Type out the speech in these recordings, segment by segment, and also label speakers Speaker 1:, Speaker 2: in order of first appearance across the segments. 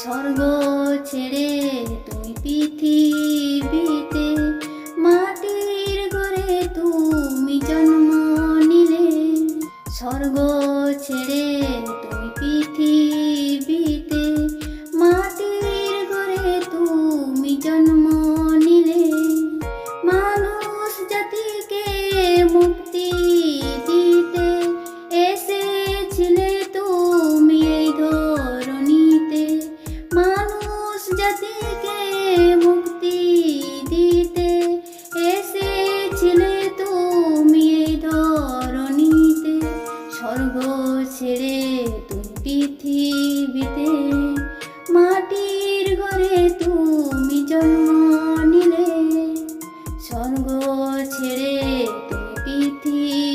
Speaker 1: স্বর্গ ছেড়ে তুমি পৃথিবীতে মাটির ঘরে তুমি জন্ম নিলে। স্বর্গ ছেড়ে মুক্তি দিতে এসেছিলে তুমি এই ধরণীতে। স্বর্গ ছেড়ে তুমি পৃথিবীতে মাটির ঘরে তুমি জন্ম নিলে। স্বর্গ ছেড়ে তুমি পৃথিবীতে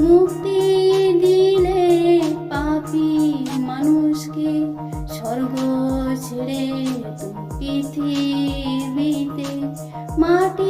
Speaker 1: মুক্তি দিলে পাপি মানুষকে স্বর্গ ছেড়ে পৃথিবীতে মাটি